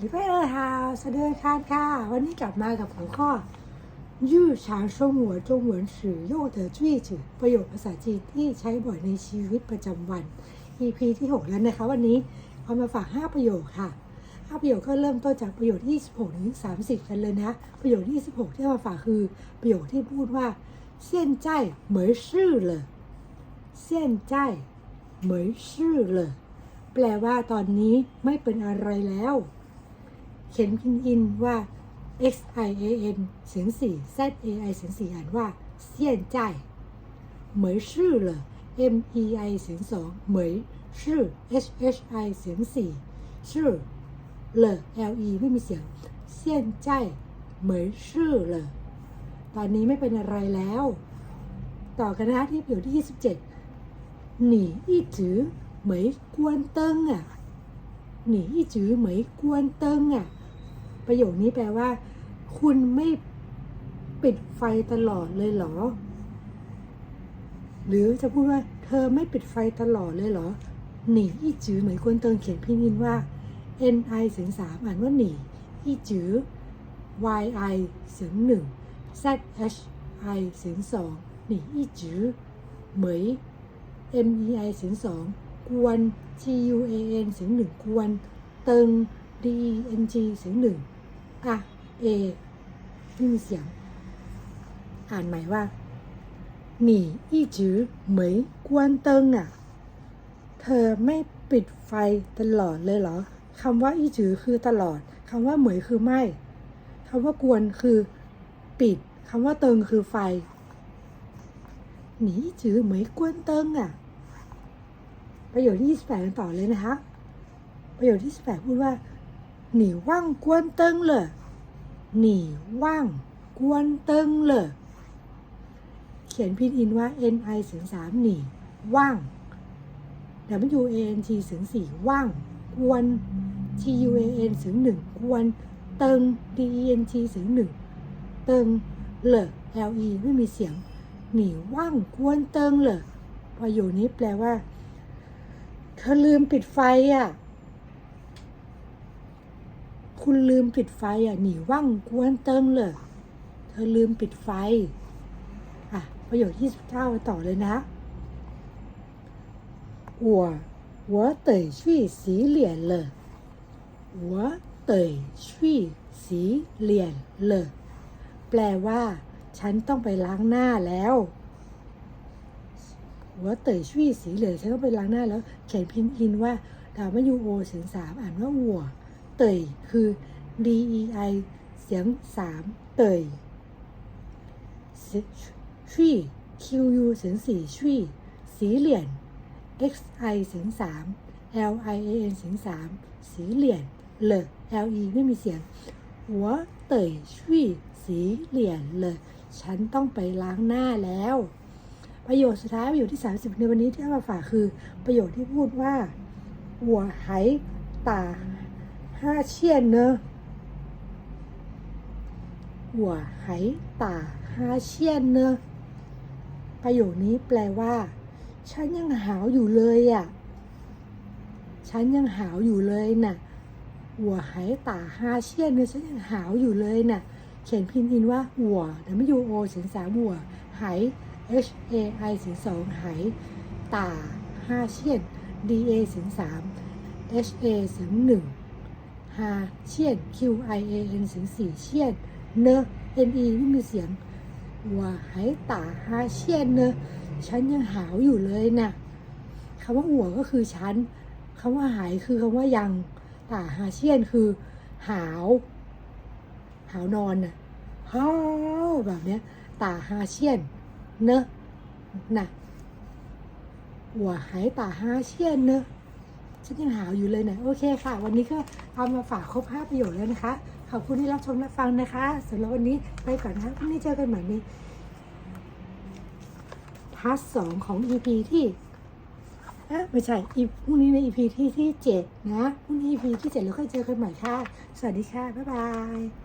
ลิเวอร์ฮาวสเดีคานค่ะ วันนี้กลับมากับหัวข้อยู่ฉางชงหัวจงหวนสือโยเตอจุ้จืประโยคภาษาจีนที่ใช้บ่อยในชีวิตประจำวัน EP ที่ 6 แล้วนะคะ วันนี้เอามาฝาก 5 ประโยคค่ะ 5 ประโยคก็เริ่มต้นจากประโยคที่26ถึง30 กันเลยนะ ประโยคที่26 ที่มาฝากคือ ประโยคที่พูดว่าเส้นใจเหมยชื่อเลยเส้นใจเหมยชื่อเลยแปลว่าตอนนี้ไม่เป็นอะไรแล้ว เขียนพินอินว่า x i a n เสียงสี่ z a i เสียงสี่อ่านว่าเซียนใจเหมยชื่อเหรอ m e i เสียงสองเหมยชื่อ h h i เสียงสี่ชื่อเหรอ l e ไม่มีเสียงเซียนใจเหมยชื่อเหรอตอนนี้ไม่เป็นอะไรแล้ว ต่อกันนะที่อยู่ที่ 27 หนีอีจือเหมยกวนเติงอะหนีอีจือเหมยกวนเติงอะ ประโยคนี้แปลว่า คุณไม่ปิดไฟตลอดเลยเหรอ หรือจะพูดว่า เธอไม่ปิดไฟตลอดเลยเหรอ หนีอีจือเหมือนคนเติงเขียนพินินว่า n i เสียงสามอ่านว่าหนีอีจือ y i เสียงหนึ่ง z h i เสียงสองหนีอีจือเหมย m e i เสียงสองกวน g u a n เสียงหนึ่งกวน เติง d e n g เสียงหนึ่ง อะ เอไม่มีเสียง อ่านใหม่ว่าหนีอีจือเหมยกวนเติงอะ เธอไม่ปิดไฟตลอดเลยเหรอคำว่าอีจือคือตลอดคำว่าเหมยคือไม่คำว่ากวนคือปิดคำว่าเติงคือไฟหนีจือเหมยกวนเติงอะ ประโยชน์ที่28กันต่อเลยนะคะ ประโยชน์ที่ส28พูดว่า หนีว่างกวนเติงเลยหนีว่างกวนเติงเลยเขียนพินอินว่า n i เสียงสามหนีว่าง w a n g เสียงสี่ว่าง กวน t u a n เสียงหนึ่งกวน เติง d e n g เสียงหนึ่งเติงเลอ l e ไม่มีเสียง หนีว่างกวนเติงเลยประโยคนี้แปลว่า เธอลืมปิดไฟอะ คุณลืมปิดไฟอะหนีว่างกวนเติ้งเลยเธอลืมปิดไฟ อะ ประโยชน์ที่สิบเก้าต่อเลยนะหัวหัวเตยชี่สีเหลียนเลยหัวเตยชี่สีเหลียนเลยแปลว่า ฉันต้องไปล้างหน้าแล้ววัวเตยชี่สีเหลือฉันต้องไปล้างหน้าแล้ว เขียนพินอินว่าดาวมยูโอเสียงสามอ่านว่าหัว เตยคือ D E I เสียงสามเตยชวย Q U เสียงสี่ช่วยสีเหลี่ยน X I เสียงสาม L I A N เสียงสามสีเหลี่ยนเล L E ไม่มีเสียง หัวเตยช่วยสีเหลี่ยนเลย ฉันต้องไปล้างหน้าแล้ว ประโยคสุดท้ายประโยคที่ 30 ในวันนี้ที่เอามาฝากคือ ประโยคที่พูดว่า ห้าเชียนเนอะหัวไหตาห้าเชียนเนอะประโยคนี้แปลว่า ฉันยังหาวอยู่เลยอะ่ะ ฉันยังหาวอยู่เลยนะ่ะหัวหายตาฮาเชียนเนอะฉันยังหาวอยู่เลยนะ่ะ เขียนพินอินว่าหัวแต่ไม่ยูโอเสียงสามหัวหาย H A I เสียงสองหายตาห้าเชียน D A เสียงสาม H A เสียงหนึ่ง ฮาเชียน Q I A N เสียงสี่เชียนเน N E ไม่มีเสียงหัวหายตาฮาเชียนเนฉันยังหาวอยู่เลยน่ะคำว่าหัวก็คือฉันคำว่าหายคือคำว่ายังตาฮาเชียนคือ หาว หาวนอนน่ะฮาวแบบเนี้ยตาฮาเชียน เนอะน่ะหัวหายตาฮาเชียนเนอะ ฉันยังหาวอยู่เลยนะโอเคค่ะ วันนี้ก็เอามาฝากครบห้าประโยชน์แล้วนะคะ ขอบคุณที่รับชมรับฟังนะคะสำหรับวันนี้ไปก่อนนะพรุ่งนี้เจอกันใหม่ในพาร์ทสองของ EP ที่ไม่ใช่อีพรุ่งนี้ใน EP ที่ที่เจ็ดนะพรุ่งนี้ EP ที่เจ็ดแล้วค่อยเจอกันใหม่ค่ะ สวัสดีค่ะ บ๊ายบาย